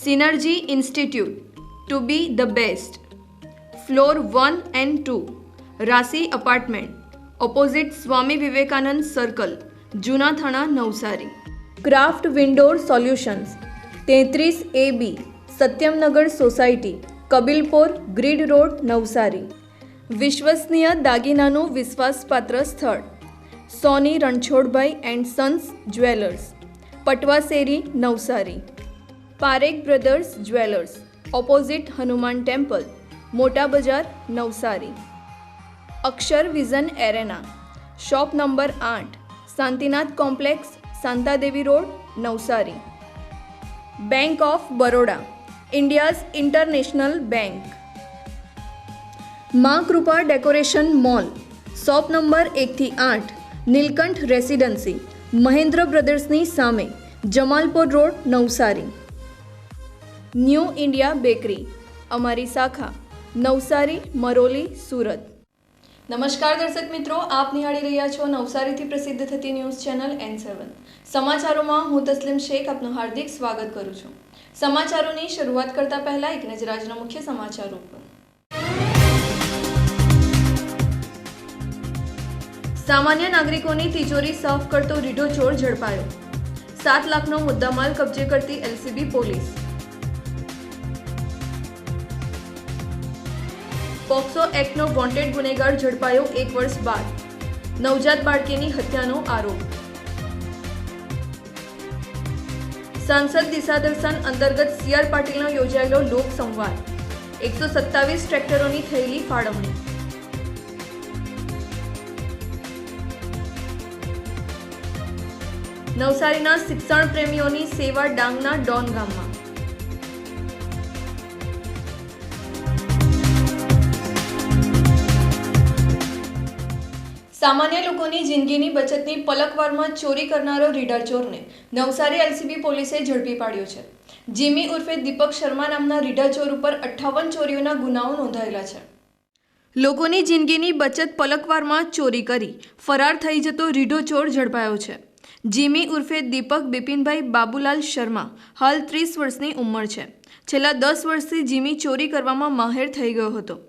Synergy Institute, to be the best. Floor 1 and 2. Rasi Apartment. Opposite Swami Vivekanand Circle. Juna Thana Navsari craft windoor solutions તેત્રીસ A B Satyamnagar society Kabilpor grid road Navsari વિશ્વસનીય દાગીનાનું વિશ્વાસપાત્ર સ્થળ Soni Ranchhodbhai and sons jewellers Patvasheri Navsari Parekh brothers jewellers opposite Hanuman temple મોટા બજાર Navsari Akshar vision arena shop number આઠ Shantinath complex Shantadevi road Navsari bank of Baroda India's international bank Maa Kripa decoration mall shop number એકથી આઠ Nilkanth residency Mahendra બ્રદર્સની સામે Jamalpur road Navsari new India bakery, અમારી શાખા, નવસારી, મરોલી, સુરત. નમસ્કાર દર્શક મિત્રો, આપ નિહાળી રહ્યા છો નવસારીથી પ્રસિદ્ધ થતી ન્યૂઝ ચેનલ એન સેવન સમાચારોમાં હું તસ્લીમ શેખ આપનું હાર્દિક સ્વાગત કરું છું. સમાચારોની શરૂઆત કરતા પહેલા એક નજર આજના મુખ્ય સમાચારો પર સામાન્ય નાગરિકોની તિજોરી સાફ કરતો રીઢો ચોર ઝડપાયો. સાત લાખનો મુદ્દામાલ કબજે કરતી એલસીબી પોલીસ. પોક્સો એક્ટનો વોન્ટેડ ગુનેગાર ઝડપાયો એક વર્ષ બાદ. નવજાત બાળકીની હત્યાનો આરોપ. સાંસદ દિશા દર્શન અંતર્ગત સીઆર પાટીલનો યોજાયેલો લોક સંવાદ. એકસો સત્તાવીસ ટ્રેક્ટરોની થયેલી ફાળવણી. નવસારીના શિક્ષણ પ્રેમીઓની સેવા ડાંગના ડોન ગામમાં. સામાન્ય લોકોની જિંદગીની બચતની પલકવારમાં ચોરી કરનારો રીડર ચોરને નવસારી એલસીબી પોલીસે ઝડપી પાડ્યો છે. જીમી ઉર્ફે દીપક શર્મા નામના રીડર ચોર ઉપર અઠ્ઠાવન ચોરીઓના ગુનાઓ નોંધાયેલા છે. લોકોની જિંદગીની બચત પલકવારમાં ચોરી કરી ફરાર થઈ જતો રીઢો ચોર ઝડપાયો છે. જીમી ઉર્ફે દીપક બિપિનભાઈ બાબુલાલ શર્મા હાલ ત્રીસ વર્ષની ઉંમર છે. છેલ્લા દસ વર્ષથી જીમી ચોરી કરવામાં માહેર થઈ ગયો હતો.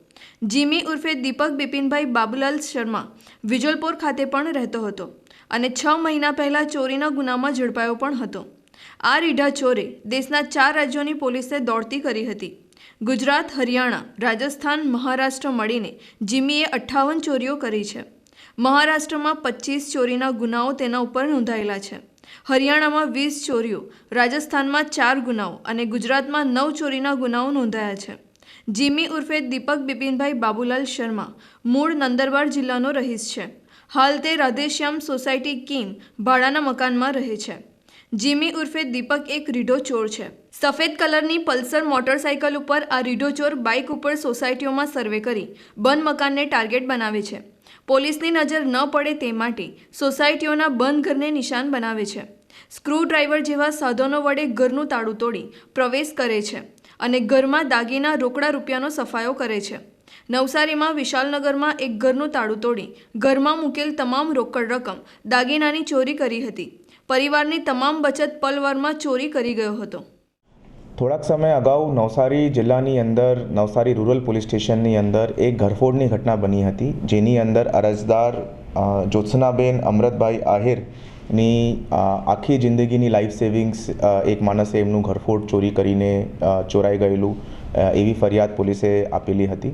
જીમી ઉર્ફે દીપક બિપિનભાઈ બાબુલાલ શર્મા વિજલપોર ખાતે પણ રહેતો હતો અને છ મહિના પહેલાં ચોરીના ગુનામાં ઝડપાયો પણ હતો. આ રીઢા ચોરે દેશના ચાર રાજ્યોની પોલીસે દોડતી કરી હતી. ગુજરાત, હરિયાણા, રાજસ્થાન, મહારાષ્ટ્ર મળીને જીમીએ અઠ્ઠાવન ચોરીઓ કરી છે. મહારાષ્ટ્રમાં પચીસ ચોરીના ગુનાઓ તેના ઉપર નોંધાયેલા છે. હરિયાણામાં વીસ ચોરીઓ, રાજસ્થાનમાં ચાર ગુનાઓ અને ગુજરાતમાં નવ ચોરીના ગુનાઓ નોંધાયા છે. જીમી ઉર્ફે દીપક બિપિનભાઈ બાબુલાલ શર્મા. મૂળ નંદરબાર જિલ્લાનો રહીશ છે. હાલ તે રાધેશ્યામ સોસાયટી કિમ ભાડાના મકાનમાં રહે છે. જીમી ઉર્ફે દીપક એક રીઢો ચોર છે. સફેદ કલરની પલ્સર મોટરસાયકલ ઉપર આ રીઢો ચોર બાઇક ઉપર સોસાયટીઓમાં સર્વે કરી બંધ મકાનને ટાર્ગેટ બનાવે છે. પોલીસની નજર ન પડે તે માટે સોસાયટીઓના બંધ ઘરને નિશાન બનાવે છે. સ્ક્રૂ ડ્રાઈવર જેવા સાધનો વડે ઘરનું તાળું તોડી પ્રવેશ કરે છે. અને ઘરમાં દાગીના રોકડા રૂપિયાનો સફાયો કરે છે. નવસારીમાં વિશાલનગરમાં એક ઘરનું તાળું તોડી ઘરમાં મૂકેલ તમામ રોકડ રકમ દાગીનાની ચોરી કરી હતી. પરિવારની તમામ બચત પલવારમાં ચોરી કરી ગયો હતો. થોડાક સમય અગાઉ નવસારી જિલ્લાની અંદર, નવસારી રૂરલ પોલીસ સ્ટેશનની અંદર એક ઘરફોડની ઘટના બની હતી, જેની અંદર અરજદાર જ્યોત્સનાબેન અમૃતભાઈ આહિરની અ, આખી જિંદગીની લાઈફ સેવિંગ્સ એક માણસે એમનું ઘરફોડ ચોરી કરીને ચોરાઈ ગયેલું એવી ફરિયાદ પોલીસે આપેલી હતી.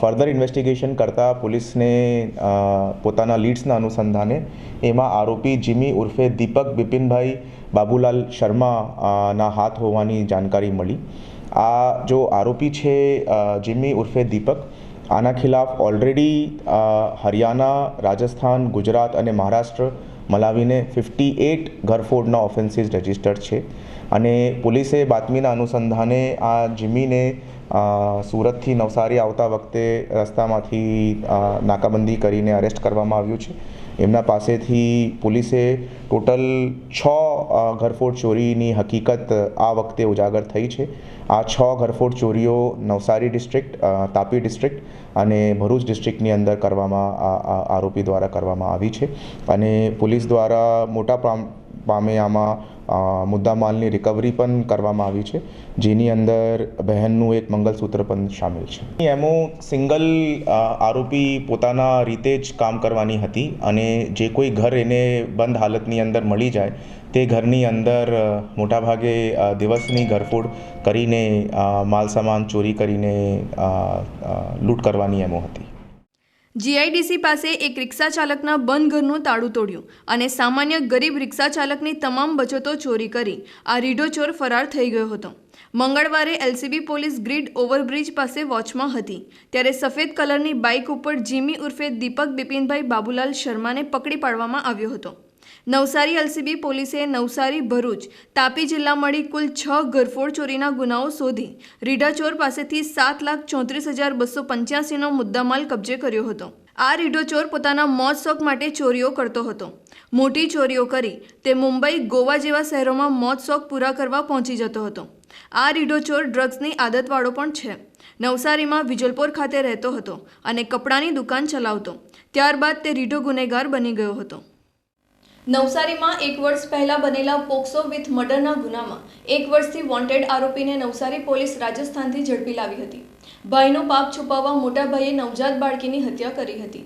ફર્ધર ઇન્વેસ્ટિગેશન કરતાં પોલીસને પોતાના લીડ્સના અનુસંધાને એમાં આરોપી જીમી ઉર્ફે દીપક બિપિનભાઈ બાબુલાલ શર્મા ના હાથ હોવાની જાણકારી મળી. આ જો આરોપી છે જીમી ઉર્ફે દીપક આના ખિલાફ ઓલરેડી હરિયાણા રાજસ્થાન ગુજરાત અને મહારાષ્ટ્ર મલાવીને ફિફ્ટી એટ ઘરફોડના ઓફેન્સીસ રજિસ્ટર્ડ છે. અને પોલીસે બાતમીના અનુસંધાને આ જીમીને સુરતથી નવસારી આવતા વખતે રસ્તામાંથી નાકાબંધી કરીને અરેસ્ટ કરવામાં આવ્યું છે. એમના પાસેથી પોલીસે ટોટલ છ ઘરફોડ ચોરીની હકીકત આ વખતે ઉજાગર થઈ છે. આ છ ઘરફોડ ચોરીઓ નવસારી ડિસ્ટ્રિક્ટ તાપી ડિસ્ટ્રિક્ટ અને ભરૂચ ડિસ્ટ્રિક્ટની અંદર કરવામાં આ- આરોપી દ્વારા કરવામાં આવી છે. અને પોલીસ દ્વારા મોટા પામે આમાં મુદ્દામાલની રિકવરી પણ કરવામાં આવી છે, જેની અંદર બહેનનું એક મંગલસૂત્ર પણ સામેલ છે. એમાં સિંગલ આરોપી પોતાના રીતે જ કામ કરવાની હતી અને જે કોઈ ઘર એને બંધ હાલતની અંદર મળી જાય, તે ઘરની અંદર મોટાભાગે દિવસની ઘરફોડ કરીને માલસામાન માલ સામાન ચોરી કરીને લૂંટ કરવાની એમો હતી. જીઆઈડીસી પાસે એક રિક્ષા ચાલકના બંધ ઘરનું તાળું તોડ્યું અને સામાન્ય ગરીબ રિક્ષા ચાલકની તમામ બચતો ચોરી કરી. આ રીઢો ચોર ફરાર થઈ ગયો હતો. મંગળવારે એલસીબી પોલીસ ગ્રીડ ઓવરબ્રિજ પાસે વોચમાં હતી. ત્યારે સફેદ કલરની બાઇક ઉપર જીમી ઉર્ફે દીપક બિપિનભાઈ બાબુલાલ શર્માને પકડી પાડવામાં આવ્યો હતો. નવસારી એલસીબી પોલીસે નવસારી ભરૂચ તાપી જિલ્લા મળી કુલ છ ઘરફોડ ચોરીના ગુનાઓ શોધી. રીઢાચોર પાસેથી સાત લાખ ચોત્રીસ હજાર બસો પંચ્યાસીનો મુદ્દામાલ કબજે કર્યો હતો. આ રીઢોચોર પોતાના મોજ શોખ માટે ચોરીઓ કરતો હતો. મોટી ચોરીઓ કરી તે મુંબઈ, ગોવા જેવા શહેરોમાં મોજ શોખ પૂરા કરવા પહોંચી જતો હતો. આ રીઢોચોર ડ્રગ્સની આદતવાળો પણ છે. નવસારીમાં વિજલપોર ખાતે રહેતો હતો અને કપડાની દુકાન ચલાવતો. ત્યારબાદ તે રીઢો ગુનેગાર બની ગયો હતો. નવસારીમાં એક વર્ષ પહેલા બનેલા પોક્સો વિથ મર્ડરના ગુનામાં એક વર્ષથી વોન્ટેડ આરોપીને નવસારી પોલીસ રાજસ્થાનથી ઝડપી લાવી હતી. ભાઈનો પાપ છુપાવવા મોટા ભાઈએ નવજાત બાળકીની હત્યા કરી હતી.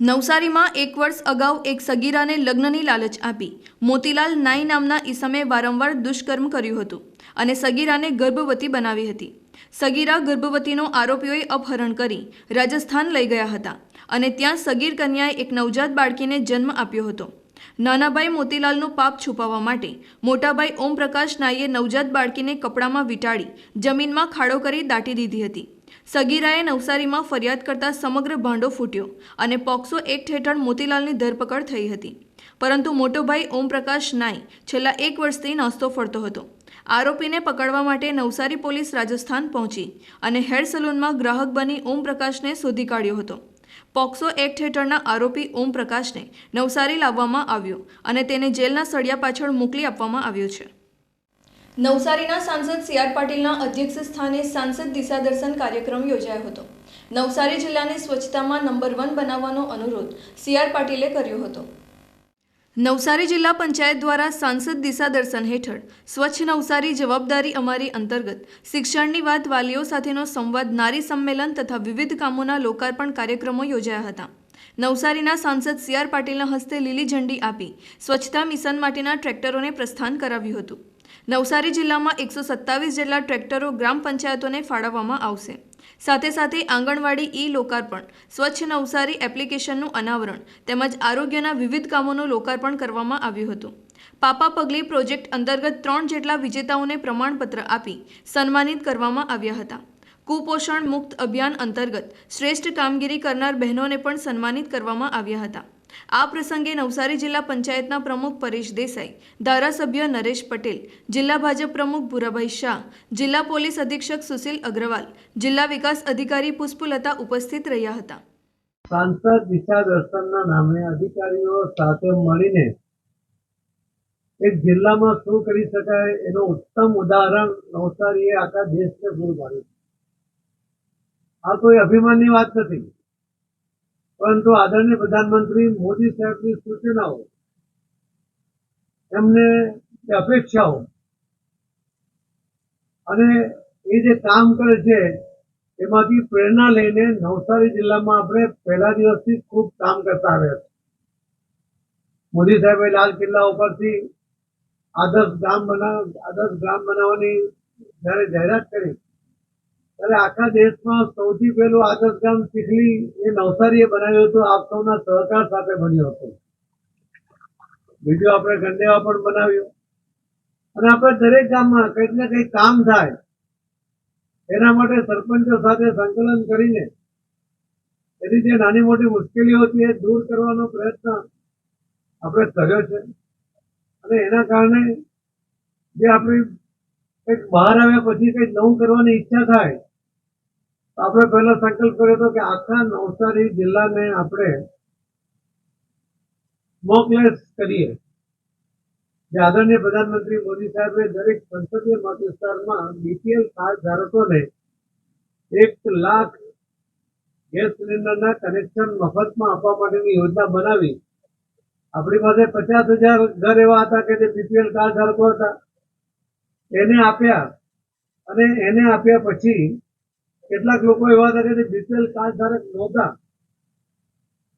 નવસારીમાં એક વર્ષ અગાઉ એક સગીરાને લગ્નની લાલચ આપી મોતીલાલ નાઈ નામના ઈસમે વારંવાર દુષ્કર્મ કર્યું હતું અને સગીરાને ગર્ભવતી બનાવી હતી. સગીરા ગર્ભવતીનો આરોપીઓએ અપહરણ કરી રાજસ્થાન લઈ ગયા હતા. અને ત્યાં સગીર કન્યાએ એક નવજાત બાળકીને જન્મ આપ્યો હતો. નાનાભાઈ મોતીલાલનું પાપ છુપાવવા માટે મોટાભાઈ ઓમપ્રકાશ નાઈએ નવજાત બાળકીને કપડામાં વીંટાળી, જમીનમાં ખાડો કરી દાટી દીધી હતી. સગીરાએ નવસારીમાં ફરિયાદ કરતા સમગ્ર ભાંડો ફૂટ્યો અને પોક્સો એક્ટ હેઠળ મોતીલાલની ધરપકડ થઈ હતી. પરંતુ મોટોભાઈ ઓમપ્રકાશ નાઈ છેલ્લા એક વર્ષથી નાસ્તો ફરતો હતો. આરોપીને પકડવા માટે નવસારી પોલીસ રાજસ્થાન પહોંચી અને હેર સલૂનમાં ગ્રાહક બની ઓમપ્રકાશને શોધી કાઢ્યો હતો. પોક્સો એક્ટ હેઠળના આરોપી ઓમપ્રકાશને નવસારી લાવવામાં આવ્યો અને તેને જેલના સળિયા પાછળ મોકલી આપવામાં આવ્યો છે. નવસારીના સાંસદ સી આર પાટીલના અધ્યક્ષ સ્થાને સાંસદ દિશા દર્શન કાર્યક્રમ યોજાયો હતો. નવસારી જિલ્લાને સ્વચ્છતામાં નંબર વન બનાવવાનો અનુરોધ સી આર પાટીલે કર્યો હતો. નવસારી જિલ્લા પંચાયત દ્વારા સાંસદ દિશા દર્શન હેઠળ સ્વચ્છ નવસારી જવાબદારી અમારી અંતર્ગત શિક્ષણની વાત વાલીઓ સાથેનો સંવાદ, નારી સંમેલન તથા વિવિધ કામોના લોકાર્પણ કાર્યક્રમો યોજાયા હતા. નવસારીના સાંસદ સી આર પાટીલના હસ્તે લીલી ઝંડી આપી સ્વચ્છતા મિશન માટેના ટ્રેક્ટરોને પ્રસ્થાન કરાવ્યું હતું. નવસારી જિલ્લામાં એકસો સત્તાવીસ જેટલા ટ્રેક્ટરો ગ્રામ પંચાયતોને ફાળવવામાં આવશે. સાથે સાથે આંગણવાડી ઈ લોકાર્પણ સ્વચ્છ નવસારી એપ્લિકેશનનું અનાવરણ તેમજ આરોગ્યના વિવિધ કામોનું લોકાર્પણ કરવામાં આવ્યું હતું. પાપા પગલી પ્રોજેક્ટ અંતર્ગત ત્રણ જેટલા વિજેતાઓને પ્રમાણપત્ર આપી સન્માનિત કરવામાં આવ્યા હતા. કુપોષણ મુક્ત અભિયાન અંતર્ગત શ્રેષ્ઠ કામગીરી કરનાર બહેનોને પણ સન્માનિત કરવામાં આવ્યા હતા. આ પ્રસંગે નવસારી જિલ્લા પંચાયતના પ્રમુખ પરેશ દેસાઈ, ધારાસભ્ય નરેશ પટેલ, જિલ્લા ભાજપ પ્રમુખ ભૂરાભાઈ શાહ, જિલ્લા પોલીસ અધિક્ષક સુશીલ અગ્રવાલ, જિલ્લા વિકાસ અધિકારી પુષ્પલતા ઉપસ્થિત રહ્યા હતા. સાંસદ દિશા દર્શનના નામે અધિકારીઓ સાથે મળીને એક જિલ્લામાં શું કરી શકાય એનું ઉત્તમ ઉદાહરણ નવસારીએ આખા દેશને પૂરું પાડ્યું આ કોઈ અભિમાનની વાત નથી. પરંતુ આદરણીય પ્રધાનમંત્રી મોદી સાહેબની સૂચનાઓ, એમને અપેક્ષાઓ અને એ જે કામ કરે છે, એમાંથી પ્રેરણા લઈને નવસારી જિલ્લામાં આપણે પહેલા દિવસથી ખૂબ કામ કરતા આવ્યા છે મોદી સાહેબે લાલ કિલ્લા ઉપરથી આદર્શ ગામ બનાવ આદર્શ ગામ બનાવવાની જ્યારે જાહેરાત કરી ત્યારે આખા દેશમાં સૌથી પહેલું આદર્શ ગામ ચીખલી એ નવસારીએ બનાવ્યું હતું. આપ સૌના સહકાર સાથે બન્યો હતો. બીજું આપણે ગંડેવા પણ બનાવ્યું. અને આપણે દરેક ગામમાં કંઈક ને કંઈક કામ થાય, એના માટે સરપંચો સાથે સંકલન કરીને એની જે નાની મોટી મુશ્કેલીઓ હતી એ દૂર કરવાનો પ્રયત્ન આપણે કર્યો છે. અને એના કારણે જે આપણી કંઈક બહાર આવ્યા પછી કંઈક નવું કરવાની ઈચ્છા થાય આપણે પહેલો સંકલ્પ કર્યો હતો કે આખા નવસારી જિલ્લાને આપણે મોકલેસ કરીએ. જે આદરણીય પ્રધાનમંત્રી મોદી સાહેબે દરેક સંસદીય મત વિસ્તારમાં બીપીએલ કાર્ડ ધારકોને એક લાખ ગેસ સિલિન્ડરના કનેક્શન મફતમાં આપવા માટેની યોજના બનાવી. આપણી પાસે પચાસ હજાર ઘર એવા હતા કે જે બીપીએલ કાર્ડ ધારકો હતા. એને આપ્યા અને એને આપ્યા પછી કેટલાક લોકો એવા હતા કે બીપીએલ કાર્ડ ધારક નહોતા.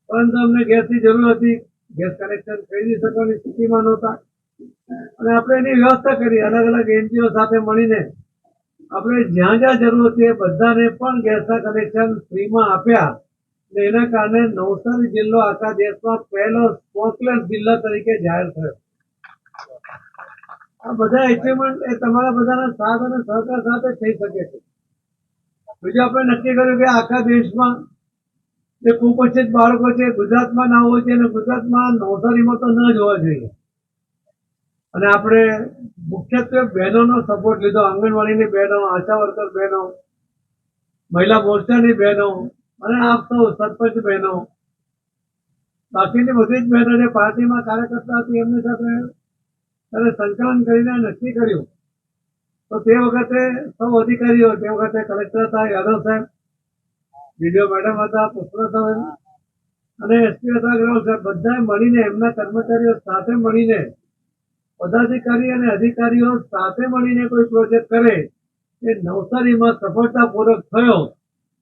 પરંતુ અમને ગેસની જરૂર હતી. ગેસ કનેક્શન ખરીદી શકવાની સ્થિતિમાં નહોતા. અને આપણે એની વ્યવસ્થા કરી અલગ અલગ એનજીઓ સાથે મળીને આપણે જ્યાં જ્યાં જરૂર હતી એ બધાને પણ ગેસના કનેક્શન ફ્રીમાં આપ્યા. અને એના કારણે નવસારી જિલ્લો આખા દેશમાં પહેલો સ્મોકલેસ જિલ્લા તરીકે જાહેર થયો. આ બધા એચિવમેન્ટ એ તમારા બધાના સાથ અને સહકાર સાથે થઈ શકે છે. બીજું આપણે નક્કી કર્યું કે આખા દેશમાં જે કુપોષિત બાળકો છે, ગુજરાતમાં ના હોય છે અને ગુજરાતમાં નવસારીમાં તો ન જ હોવા જોઈએ. અને આપણે મુખ્યત્વે બહેનોનો સપોર્ટ લીધો, આંગણવાડીની બહેનો, આશા વર્કર બહેનો, મહિલા મોરચાની બહેનો અને આપ સૌ સરપંચ બહેનો. બાકીની બધી જ બહેનો જે પાર્ટીમાં કાર્યકર્તા હતી, એમની સાથે સંકલન કરીને નક્કી કર્યું. તો તે વખતે સૌ અધિકારીઓ, તે વખતે કલેક્ટર હતા યાદવ સાહેબ, ડીડીઓ મેડમ હતા, પુષ્પા સાહેબ અને એસપી હતા અગ્રવાલ સાહેબ, બધાએ મળીને એમના કર્મચારીઓ સાથે મળીને પદાધિકારી અને અધિકારીઓ સાથે મળીને કોઈ પ્રોજેક્ટ કરે, એ નવસારીમાં સફળતાપૂર્વક થયો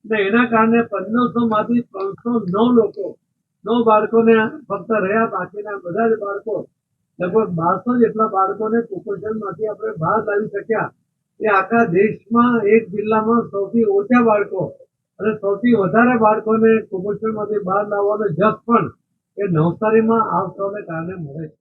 અને એના કારણે પંદરસો માંથી ત્રણસો નવ લોકો, નવ બાળકોને ફક્ત રહ્યા, બાકીના બધા જ બાળકો લગભગ બારસો જેટલા બાળકોને કુપોષણમાંથી આપણે બહાર લાવી શક્યા. એ આખા દેશમાં એક જિલ્લામાં સૌથી ઓછા બાળકો અને સૌથી વધારે બાળકોને કુપોષણમાંથી બહાર લાવવાનો જસ પણ એ નવસારીમાં આ કારણે મળે છે.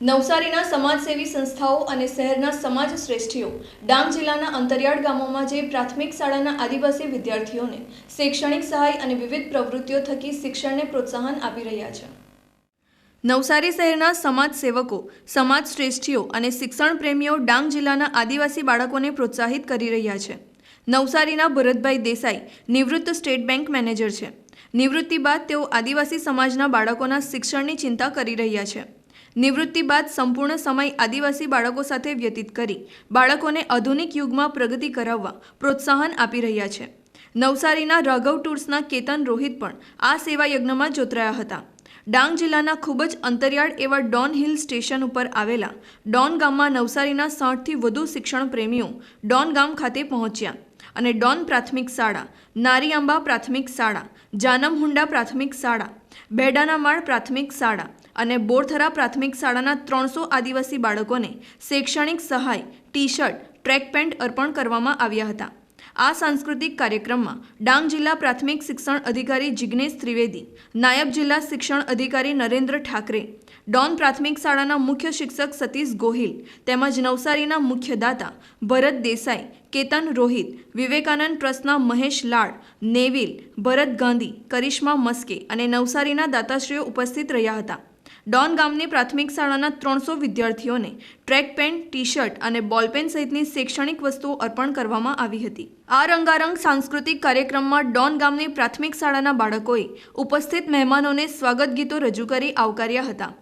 નવસારીના સમાજસેવી સંસ્થાઓ અને શહેરના સમાજ શ્રેષ્ઠીઓ ડાંગ જિલ્લાના અંતરિયાળ ગામોમાં જે પ્રાથમિક શાળાના આદિવાસી વિદ્યાર્થીઓને શૈક્ષણિક સહાય અને વિવિધ પ્રવૃત્તિઓ થકી શિક્ષણને પ્રોત્સાહન આપી રહ્યા છે. નવસારી શહેરના સમાજ સેવકો સમાજ શ્રેષ્ઠીઓ અને શિક્ષણ પ્રેમીઓ ડાંગ જિલ્લાના આદિવાસી બાળકોને પ્રોત્સાહિત કરી રહ્યા છે. નવસારીના ભરતભાઈ દેસાઈ નિવૃત્ત સ્ટેટ બેંક મેનેજર છે. નિવૃત્તિ બાદ તેઓ આદિવાસી સમાજના બાળકોના શિક્ષણની ચિંતા કરી રહ્યા છે. નિવૃત્તિ બાદ સંપૂર્ણ સમય આદિવાસી બાળકો સાથે વ્યતીત કરી બાળકોને આધુનિક યુગમાં પ્રગતિ કરાવવા પ્રોત્સાહન આપી રહ્યા છે. નવસારીના રાઘવ ટૂર્સના કેતન રોહિત પણ આ સેવા યજ્ઞમાં જોતરાયા હતા. ડાંગ જિલ્લાના ખૂબ જ અંતરિયાળ એવા ડોન હિલ સ્ટેશન ઉપર આવેલા ડોન ગામમાં નવસારીના સાઠથી વધુ શિક્ષણ પ્રેમીઓ ડોન ગામ ખાતે પહોંચ્યા અને ડોન પ્રાથમિક શાળા, નારીઆંબા પ્રાથમિક શાળા, જાનમહુંડા પ્રાથમિક શાળા બેડાનામાળ પ્રાથમિક શાળા અને બોરથરા પ્રાથમિક શાળાના ત્રણસો આદિવાસી બાળકોને શૈક્ષણિક સહાય ટી શર્ટ ટ્રેક પેન્ટ અર્પણ કરવામાં આવ્યા હતા. આ સાંસ્કૃતિક કાર્યક્રમમાં ડાંગ જિલ્લા પ્રાથમિક શિક્ષણ અધિકારી જિજ્ઞેશ ત્રિવેદી, નાયબ જિલ્લા શિક્ષણ અધિકારી નરેન્દ્ર ઠાકરે, ડોન પ્રાથમિક શાળાના મુખ્ય શિક્ષક સતીશ ગોહિલ તેમજ નવસારીના મુખ્ય દાતા ભરત દેસાઈ, કેતન રોહિત, વિવેકાનંદ ટ્રસ્ટના મહેશ લાડ, નેવિલ, ભરત ગાંધી, કરિશ્મા મસ્કે અને નવસારીના દાતાશ્રીઓ ઉપસ્થિત રહ્યા હતા. ડોન ગામની પ્રાથમિક શાળાના ત્રણસો વિદ્યાર્થીઓને ટ્રેક પેન્ટ ટી શર્ટ અને બોલપેન સહિતની શૈક્ષણિક વસ્તુઓ અર્પણ કરવામાં આવી હતી. આ રંગારંગ સાંસ્કૃતિક કાર્યક્રમમાં ડોન ગામની પ્રાથમિક શાળાના બાળકોએ ઉપસ્થિત મહેમાનોને સ્વાગત ગીતો રજૂ કરી આવકાર્યા હતા.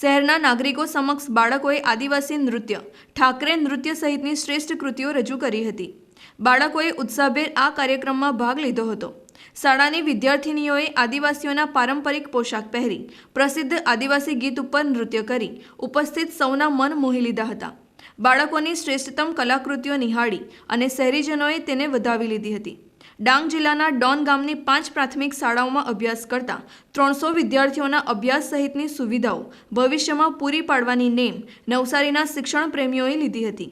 શહેરના નાગરિકો સમક્ષ બાળકોએ આદિવાસી નૃત્ય, ઠાકરે નૃત્ય સહિતની શ્રેષ્ઠ કૃતિઓ રજૂ કરી હતી. બાળકોએ ઉત્સાહભેર આ કાર્યક્રમમાં ભાગ લીધો હતો. શાળાની વિદ્યાર્થિનીઓએ આદિવાસીઓના પારંપરિક પોશાક પહેરી, પ્રસિદ્ધ આદિવાસી ગીત ઉપર નૃત્ય કરી, ઉપસ્થિત સૌના મન મોહી લીધા હતા. બાળકોની શ્રેષ્ઠતમ કલાકૃતિઓ નિહાળી અને શહેરીજનોએ તેને વધાવી લીધી હતી. ડાંગ જિલ્લાના ડોન ગામની પાંચ પ્રાથમિક શાળાઓમાં અભ્યાસ કરતા ત્રણસો વિદ્યાર્થીઓના અભ્યાસ સહિતની સુવિધાઓ ભવિષ્યમાં પૂરી પાડવાની નેમ નવસારીના શિક્ષણ પ્રેમીઓએ લીધી હતી.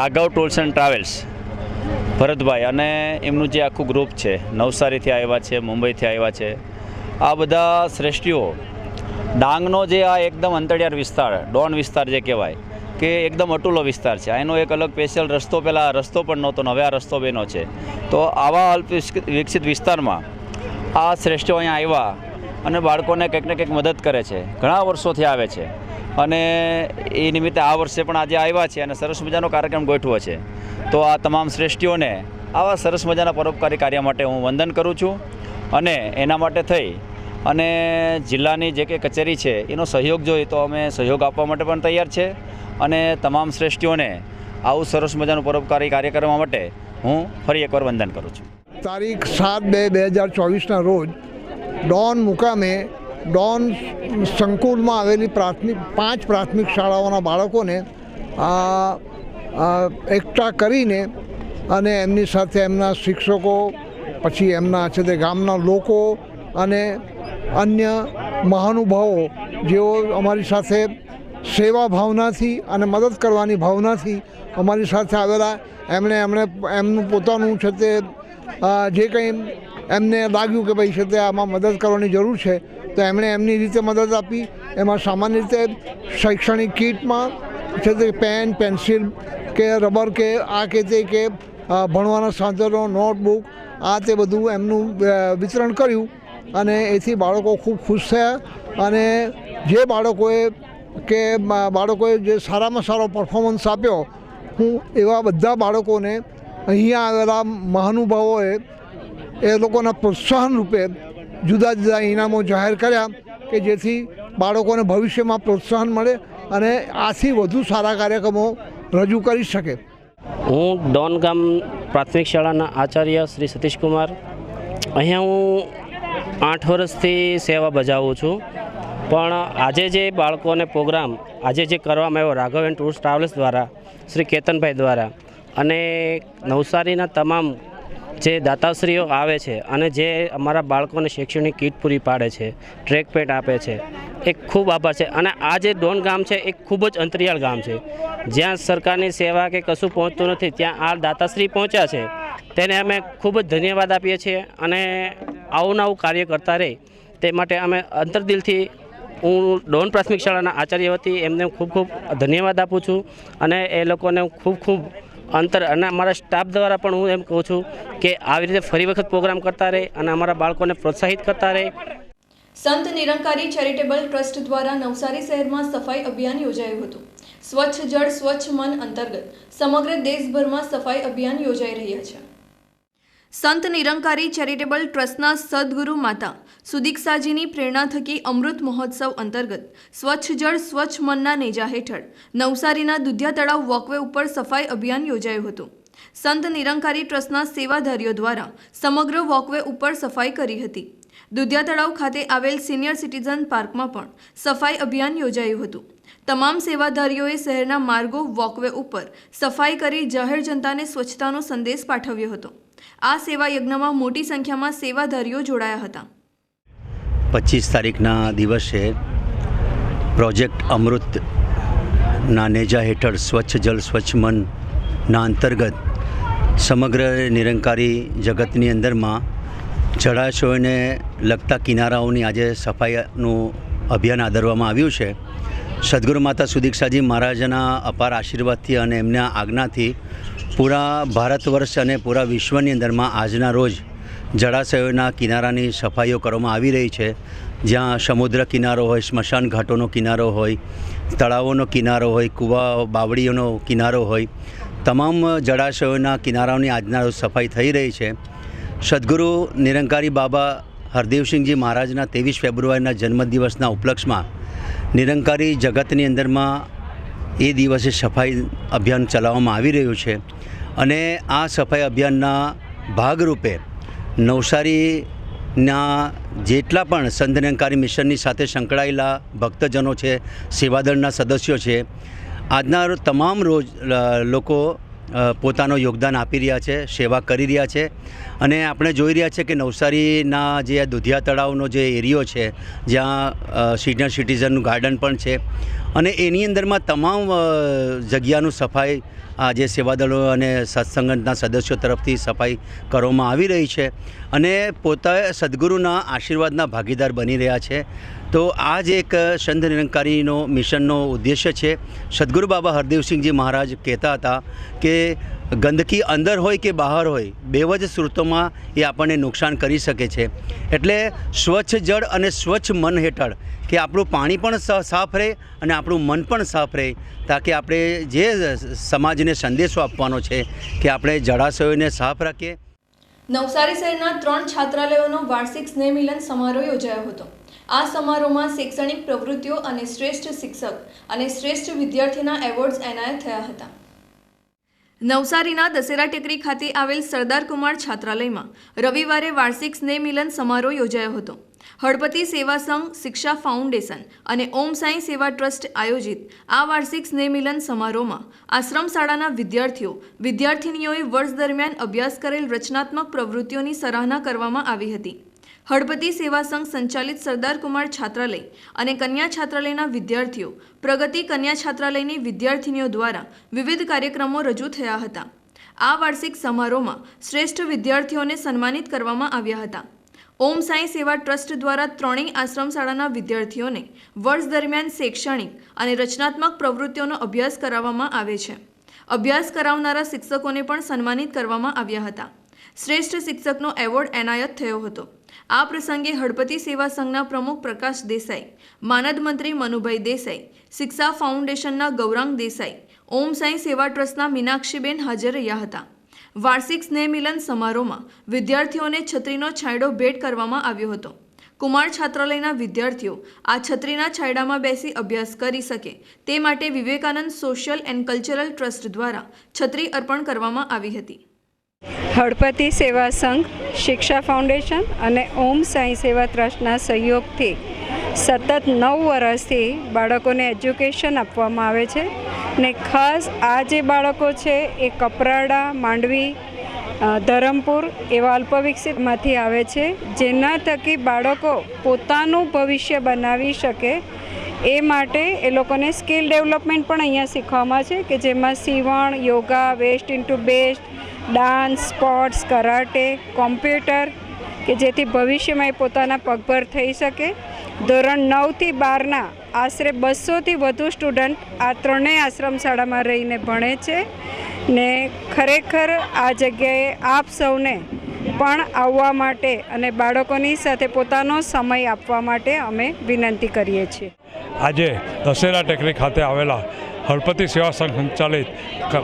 Raghav tours and travels. Bharatbhai, અને એમનું જે આખું ગ્રુપ છે, નવસારીથી આવ્યા છે, મુંબઈથી આવ્યા છે, આ બધા શ્રેષ્ઠીઓ, ડાંગનો જે આ એકદમ અંતરિયાળ વિસ્તાર, ડોન વિસ્તાર જે કહેવાય, કે એકદમ અટુલો વિસ્તાર છે. એનો એક અલગ સ્પેશિયલ રસ્તો પહેલાં રસ્તો પણ નહોતો હવે આ રસ્તો બન્યો છે. તો આવા અલ્પ વિકસિત વિસ્તારમાં આ શ્રેષ્ઠીઓ અહીંયા આવ્યા અને બાળકોને કંઈક ને કંઈક મદદ કરે છે. ઘણા વર્ષોથી આવે છે. અને એ નિમિત્તે આ વર્ષે પણ આજે આવ્યા છે અને સરસ મજાનો કાર્યક્રમ ગોઠવો છે. તો આ તમામ શ્રેષ્ઠીઓને આવા સરસ મજાના પરોપકારી કાર્ય માટે હું વંદન કરું છું અને એના માટે થઈ અને જિલ્લાની જે કે કચેરી છે એનો સહયોગ જોઈએ તો અમે સહયોગ આપવા માટે પણ તૈયાર છે અને તમામ શ્રેષ્ઠીઓને આવું સરસ મજાનું પરોપકારી કાર્ય કરવા માટે હું ફરી એકવાર વંદન કરું છું. તારીખ સાત બે બે હજાર ચોવીસના રોજ ડોન મુકામે ડોન સંકુલમાં આવેલી પ્રાથમિક પાંચ પ્રાથમિક શાળાઓના બાળકોને એકઠા કરીને અને એમની સાથે એમના શિક્ષકો, પછી એમના છે તે ગામના લોકો અને અન્ય મહાનુભાવો, જેઓ અમારી સાથે સેવા ભાવનાથી અને મદદ કરવાની ભાવનાથી અમારી સાથે આવેલા. એમણે એમણે, એમનું પોતાનું છે તે જે કંઈ એમને લાગ્યું કે ભાઈ છે તે આમાં મદદ કરવાની જરૂર છે તો એમણે એમની રીતે મદદ આપી. એમાં સામાન્ય રીતે શૈક્ષણિક કીટમાં છે તે પેન, પેન્સિલ કે રબર કે આ કે તે કે ભણવાના સાધનો, નોટબુક, આ તે બધું એમનું વિતરણ કર્યું અને એથી બાળકો ખૂબ ખુશ થયા અને જે બાળકોએ કે બાળકોએ જે સારામાં સારો પરફોર્મન્સ આપ્યો, હું એવા બધા બાળકોને અહીંયા આવેલા મહાનુભાવોએ એ લોકોના પ્રોત્સાહન રૂપે જુદા જુદા ઇનામો જાહેર કર્યા કે જેથી બાળકોને ભવિષ્યમાં પ્રોત્સાહન મળે અને આથી વધુ સારા કાર્યક્રમો રજૂ કરી શકે. હું ડોન ગામ પ્રાથમિક શાળાના આચાર્ય શ્રી સતીશકુમાર. અહીંયા હું આઠ વર્ષથી સેવા બજાવું છું. પણ આજે જે બાળકોને પ્રોગ્રામ, આજે જે કરવામાં આવ્યો રાઘવ એન્ડ ટૂર્સ ટ્રાવેલ્સ દ્વારા, શ્રી કેતનભાઈ દ્વારા અને નવસારીના તમામ જે દાતાશ્રીઓ આવે છે અને જે અમારા બાળકોને શૈક્ષણિક કીટ પૂરી પાડે છે, ટ્રેક પેટ આપે છે, એ ખૂબ આભાર છે. અને આ જે ડોન ગામ છે, એ ખૂબ જ અંતરિયાળ ગામ છે. જ્યાં સરકારની સેવા કે કશું પહોંચતું નથી, ત્યાં આ દાતાશ્રી પહોંચ્યા છે. તેને અમે ખૂબ જ ધન્યવાદ આપીએ છીએ અને આવું નવું કાર્ય કરતા રહે તે માટે અમે અંતરદિલથી હું ડોન પ્રાથમિક શાળાના આચાર્ય વતી એમને ખૂબ ખૂબ ધન્યવાદ આપું છું અને એ લોકોને હું ખૂબ ખૂબ અંતર અને અમારા સ્ટાફ દ્વારા પણ હું એમ કહું છું કે આવી રીતે ફરી વખત પ્રોગ્રામ કરતા રહે અને અમારા બાળકોને પ્રોત્સાહિત કરતા રહે. સંત નિરંકારી ચેરિટેબલ ટ્રસ્ટ દ્વારા નવસારી શહેરમાં સફાઈ અભિયાન યોજાયું હતું. સ્વચ્છ જળ, સ્વચ્છ મન અંતર્ગત સમગ્ર દેશભરમાં સફાઈ અભિયાન યોજાઈ રહ્યા છે. સંત નિરંકારી ચેરિટેબલ ટ્રસ્ટના સદગુરુ માતા સુદીક્ષાજીની પ્રેરણા થકી અમૃત મહોત્સવ અંતર્ગત સ્વચ્છ જળ, સ્વચ્છ મનના નેજા હેઠળ નવસારીના દુધિયા તળાવ વોકવે ઉપર સફાઈ અભિયાન યોજાયું હતું. સંત નિરંકારી ટ્રસ્ટના સેવાધારીઓ દ્વારા સમગ્ર વોકવે ઉપર સફાઈ કરી હતી. દુધિયા તળાવ ખાતે આવેલ સિનિયર સિટીઝન પાર્કમાં પણ સફાઈ અભિયાન યોજાયું હતું. તમામ સેવાધારીઓએ શહેરના માર્ગો વોકવે ઉપર સફાઈ કરી જાહેર જનતાને સ્વચ્છતાનો સંદેશ પાઠવ્યો હતો. આ સેવા યજ્ઞમાં મોટી સંખ્યામાં સેવાધારીઓ જોડાયા હતા. પચીસ તારીખના દિવસે પ્રોજેક્ટ અમૃતના નેજા હેઠળ સ્વચ્છ જલ, સ્વચ્છ મનના અંતર્ગત સમગ્ર નિરંકારી જગતની અંદરમાં જળાશયોને લગતા કિનારાઓની આજે સફાઈનું અભિયાન આદરવામાં આવ્યું છે. સદગુરુ માતા સુદીક્ષાજી મહારાજના અપાર આશીર્વાદથી અને એમના આજ્ઞાથી પૂરા ભારત વર્ષ અને પૂરા વિશ્વની અંદરમાં આજના રોજ જળાશયોના કિનારાની સફાઈઓ કરવામાં આવી રહી છે. જ્યાં સમુદ્ર કિનારો હોય, સ્મશાન ઘાટોનો કિનારો હોય, તળાવોનો કિનારો હોય, કૂવા, બાવળીઓનો કિનારો હોય, તમામ જળાશયોના કિનારાઓની આજના રોજ સફાઈ થઈ રહી છે. સદગુરુ નિરંકારી બાબા હરદેવસિંહજી મહારાજના ત્રેવીસ ફેબ્રુઆરીના જન્મદિવસના ઉપલક્ષમાં નિરંકારી જગતની અંદરમાં એ દિવસે સફાઈ અભિયાન ચલાવવામાં આવી રહ્યું છે. અને આ સફાઈ અભિયાનના ભાગરૂપે નવસારીના જેટલા પણ સંધનકારી મિશનની સાથે સંકળાયેલા ભક્તજનો છે, સેવાદળના સદસ્યો છે, આજના તમામ રોજ લોકો પોતાનો યોગદાન આપી રહ્યા છે, સેવા કરી રહ્યા છે અને આપણે જોઈ રહ્યા છે કે નવસારીના જે દુધિયા તળાવનો જે એરિયો છે, જ્યાં સિનિયર સિટીઝનનું ગાર્ડન પણ છે અને એની અંદરમાં તમામ જગ્યાનું સફાઈ આ જે સેવાદળો અને સત્સંગના સદસ્યો તરફથી સફાઈ કરવામાં આવી રહી છે અને પોતા સદગુરુના આશીર્વાદના ભાગીદાર બની રહ્યા છે. તો આ જ એક સંત નિરંકારીનો મિશનનો ઉદ્દેશ્ય છે. સદગુરુ બાબા હરદેવસિંહજી મહારાજ કહેતા હતા કે ગંદકી અંદર હોય કે બહાર હોય બેવ જ સ્ત્રોતોમાં એ આપણને નુકસાન કરી શકે છે. એટલે સ્વચ્છ જળ અને સ્વચ્છ મન હેઠળ કે આપણું પાણી પણ સાફ રહે અને આપણું મન પણ સાફ રહે, તાકે આપણે જે સમાજને સંદેશો આપવાનો છે કે આપણે જળાશયોને સાફ રાખીએ. નવસારી શહેરના ત્રણ છાત્રાલયોનો વાર્ષિક સ્નેહ મિલન સમારોહ યોજાયો હતો. આ સમારોહમાં શૈક્ષણિક પ્રવૃત્તિઓ અને શ્રેષ્ઠ શિક્ષક અને શ્રેષ્ઠ વિદ્યાર્થીના એવોર્ડ્સ એનાયત થયા હતા. નવસારીના દશેરા ટેકરી ખાતે આવેલ સરદાર કુમાર છાત્રાલયમાં રવિવારે વાર્ષિક સ્નેહ મિલન સમારોહ યોજાયો હતો. હળપતિ સેવા સંઘ, શિક્ષા ફાઉન્ડેશન અને ઓમ સાંઈ સેવા ટ્રસ્ટ આયોજિત આ વાર્ષિક સ્નેહ મિલન સમારોહમાં આશ્રમ શાળાના વિદ્યાર્થીઓ, વિદ્યાર્થિનીઓએ વર્ષ દરમિયાન અભ્યાસ કરેલ રચનાત્મક પ્રવૃત્તિઓની સરાહના કરવામાં આવી હતી. હળપતિ સેવા સંઘ સંચાલિત સરદાર કુમાર છાત્રાલય અને કન્યા છાત્રાલયના વિદ્યાર્થીઓ, પ્રગતિ કન્યા છાત્રાલયની વિદ્યાર્થિનીઓ દ્વારા વિવિધ કાર્યક્રમો રજૂ થયા હતા. આ વાર્ષિક સમારોહમાં શ્રેષ્ઠ વિદ્યાર્થીઓને સન્માનિત કરવામાં આવ્યા હતા. ઓમ સાંઈ સેવા ટ્રસ્ટ દ્વારા ત્રણેય આશ્રમ શાળાના વિદ્યાર્થીઓને વર્ષ દરમિયાન શૈક્ષણિક અને રચનાત્મક પ્રવૃત્તિઓનો અભ્યાસ કરાવવામાં આવે છે. અભ્યાસ કરાવનારા શિક્ષકોને પણ સન્માનિત કરવામાં આવ્યા હતા. શ્રેષ્ઠ શિક્ષકનો એવોર્ડ એનાયત થયો હતો. આ પ્રસંગે હળપતિ સેવા સંઘના પ્રમુખ પ્રકાશ દેસાઈ, માનદ મંત્રી મનુભાઈ દેસાઈ, શિક્ષા ફાઉન્ડેશનના ગૌરાંગ દેસાઈ, ઓમ સાંઈ સેવા ટ્રસ્ટના મીનાક્ષીબેન હાજર રહ્યા હતા. વાર્ષિક સ્નેહ મિલન સમારોહમાં વિદ્યાર્થીઓને છત્રીનો છાંયડો ભેટ કરવામાં આવ્યો હતો. કુમાર છાત્રાલયના વિદ્યાર્થીઓ આ છત્રીના છાંયડામાં બેસી અભ્યાસ કરી શકે તે માટે Vivekanand social and cultural trust દ્વારા છત્રી અર્પણ કરવામાં આવી હતી. હળપતિ સેવા સંઘ, શિક્ષા ફાઉન્ડેશન અને ઓમ સાંઈ સેવા ટ્રસ્ટના સહયોગથી સતત નવ વર્ષથી બાળકોને એજ્યુકેશન આપવામાં આવે છે ને ખાસ આ જે બાળકો છે એ કપરાડા, માંડવી ધરમપુર એવા અલ્પવિકસિતમાંથી આવે છે. જેના થકી બાળકો પોતાનું ભવિષ્ય બનાવી શકે એ માટે એ લોકોને સ્કિલ ડેવલપમેન્ટ પણ અહીંયા શીખવામાં છે કે જેમાં સીવણ, yoga, waste into best dance, sports, karate, computer, કે જેથી ભવિષ્યમાં એ પોતાના પગભર થઈ શકે. ધોરણ નવથી બારના આશરે બસોથી વધુ સ્ટુડન્ટ આ ત્રણેય આશ્રમ શાળામાં રહીને ભણે છે ને ખરેખર આ જગ્યાએ આપ સૌને પણ આવવા માટે અને બાળકોની સાથે પોતાનો સમય આપવા માટે અમે વિનંતી કરીએ છીએ. આજે દશેરા ટેકરી ખાતે આવેલા હળપતિ સેવા સંઘ સંચાલિત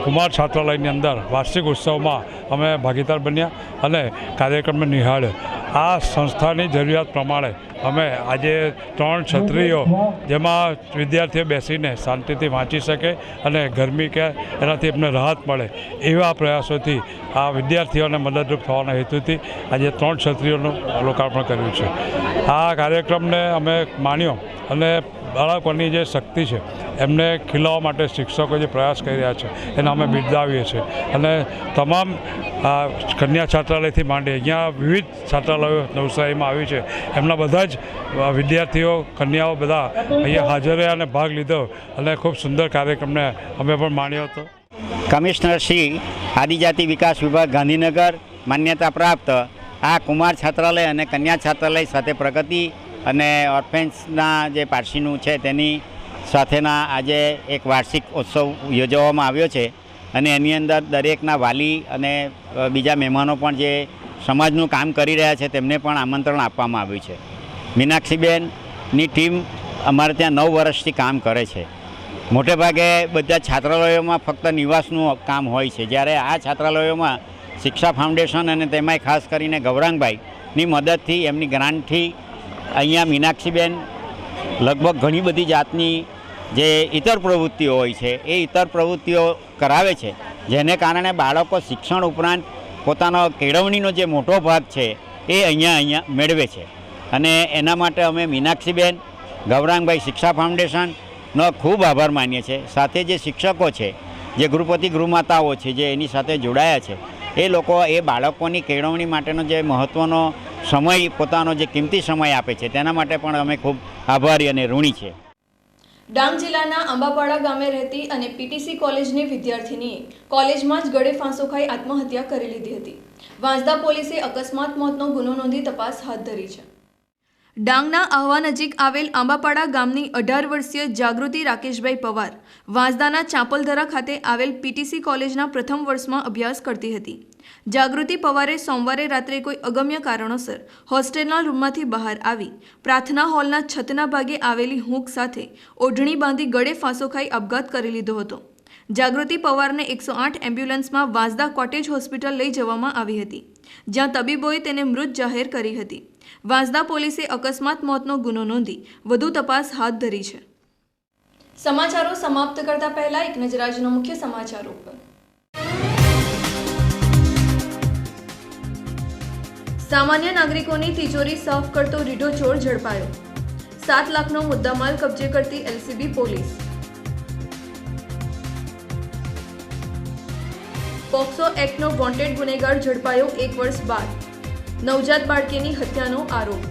કુમાર છાત્રાલયની અંદર વાર્ષિક ઉત્સવમાં અમે ભાગીદાર બન્યા અને કાર્યક્રમને નિહાળ્યો. આ સંસ્થાની જરૂરિયાત પ્રમાણે અમે આજે ત્રણ છત્રીઓ જેમાં વિદ્યાર્થીઓ બેસીને શાંતિથી વાંચી શકે અને ગરમી કે એનાથી એમને રાહત મળે એવા પ્રયાસોથી આ વિદ્યાર્થીઓને મદદરૂપ થવાના હેતુથી આજે ત્રણ છત્રીઓનું લોકાર્પણ કર્યું છે. આ કાર્યક્રમને અમે માણ્યો અને બાળકોની જે શક્તિ છે, એમને ખીલવવા માટે શિક્ષકો જે પ્રયાસ કરી રહ્યા છે, એને અમે બિરદાવીએ છીએ. અને તમામ કન્યા છાત્રાલયથી માંડી, અહીંયા વિવિધ છાત્રાલયો નવસારીમાં આવી છે. એમના બધા જ વિદ્યાર્થીઓ, કન્યાઓ બધા અહીંયા હાજર રહ્યા અને ભાગ લીધો અને ખૂબ સુંદર કાર્યક્રમને અમે પણ માણ્યો હતો. કમિશનર શ્રી આદિજાતિ વિકાસ વિભાગ ગાંધીનગર માન્યતા પ્રાપ્ત આ કુમાર છાત્રાલય અને કન્યા છાત્રાલય સાથે પ્રગતિ અને ઓર્ફેન્સના જે પારસીનું છે તેની સાથેના આજે એક વાર્ષિક ઉત્સવ યોજવામાં આવ્યો છે. અને એની અંદર દરેકના વાલી અને બીજા મહેમાનો પણ જે સમાજનું કામ કરી રહ્યા છે તેમને પણ આમંત્રણ આપવામાં આવ્યું છે. મીનાક્ષીબેનની ટીમ અમારે ત્યાં નવ વર્ષથી કામ કરે છે. મોટે ભાગે બધા છાત્રાલયોમાં ફક્ત નિવાસનું કામ હોય છે. જ્યારે આ છાત્રાલયોમાં શિક્ષા ફાઉન્ડેશન અને તેમાંય ખાસ કરીને ગૌરાંગભાઈની મદદથી એમની ગ્રાન્ટથી અહીંયા મીનાક્ષીબેન લગભગ ઘણી બધી જાતની જે ઇતર પ્રવૃત્તિઓ હોય છે, એ ઇતર પ્રવૃત્તિઓ કરાવે છે, જેને કારણે બાળકો શિક્ષણ ઉપરાંત પોતાનો કેળવણીનો જે મોટો ભાગ છે, એ અહીંયા અહીંયા મેળવે છે. અને એના માટે અમે મીનાક્ષીબેન, ગૌરાંગભાઈ શિક્ષા ફાઉન્ડેશનનો ખૂબ આભાર માનીએ છીએ. સાથે જે શિક્ષકો છે, જે ગૃહપતિ ગૃહમાતાઓ છે, જે એની સાથે જોડાયા છે, એ લોકો એ બાળકોની કેળવણી માટેનો જે મહત્ત્વનો સમય, પોતાનો જે કિંમતી સમય આપે છે, તેના માટે પણ અમે ખૂબ આભારી અને ઋણી છે. ડાંગ જિલ્લાના અંબાપાડા ગામે રહેતી અને પીટીસી કોલેજની વિદ્યાર્થીનીએ કોલેજમાં જ ગળે ફાંસો ખાઈ આત્મહત્યા કરી લીધી હતી. વાંસદા પોલીસે અકસ્માત મોતનો ગુનો નોંધી તપાસ હાથ ધરી છે. ડાંગના આહવા નજીક આવેલ આંબાપાડા ગામની અઢાર વર્ષીય જાગૃતિ રાકેશભાઈ પવાર વાંસદાના ચાંપલધરા ખાતે આવેલ પીટીસી કોલેજના પ્રથમ વર્ષમાં અભ્યાસ કરતી હતી. જાગૃતિ પવારે સોમવારે રાત્રે કોઈ અગમ્ય કારણોસર હોસ્ટેલના રૂમમાંથી બહાર આવી પ્રાર્થના હોલના છતના ભાગે આવેલી હૂંક સાથે ઓઢણી બાંધી ગળે ફાંસો ખાઈ આપઘાત કરી લીધો હતો. જાગૃતિ પવારને એકસો આઠ એમ્બ્યુલન્સમાં વાંસદા કોટેજ હોસ્પિટલ લઈ જવામાં આવી હતી, જ્યાં તબીબોએ તેને મૃત જાહેર કરી હતી. વાંસદા પોલીસે અકસ્માત મોતનો ગુનો નોંધી વધુ તપાસ હાથ ધરી છે. સમાચારો સમાપ્ત કરતા પહેલા એક નજર આજનો મુખ્ય સમાચારો પર સામાન્ય નાગરિકોની તિજોરી સાફ કરતો રીઢો ચોર ઝડપાયો. સાત લાખનો મુદ્દામાલ કબજે કરતી એલસીબી પોલીસ. પોક્સો એક્ટનો વોન્ટેડ ગુનેગાર ઝડપાયો એક વર્ષ બાદ. નવજાત બાળકીની હત્યાનો આરોપ.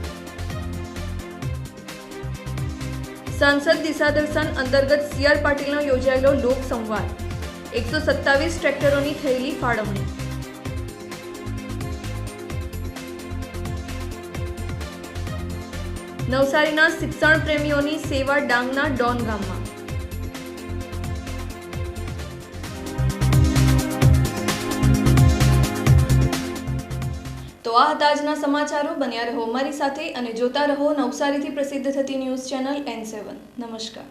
સાંસદ દિશાદર્શન અંતર્ગત સીઆર પાટીલનો યોજાયેલો લોક સંવાદ. એકસો સત્તાવીસ ટ્રેક્ટરોની થયેલી ફાળવણી. નવસારીના શિક્ષણ પ્રેમીઓની સેવા ડાંગના ડોન ગામમાં. તો આ હતા આજના સમાચારો. બન્યા રહો અમારી સાથે અને જોતા રહો નવસારીથી પ્રસિદ્ધ થતી ન્યૂઝ ચેનલ એન સેવન નમસ્કાર.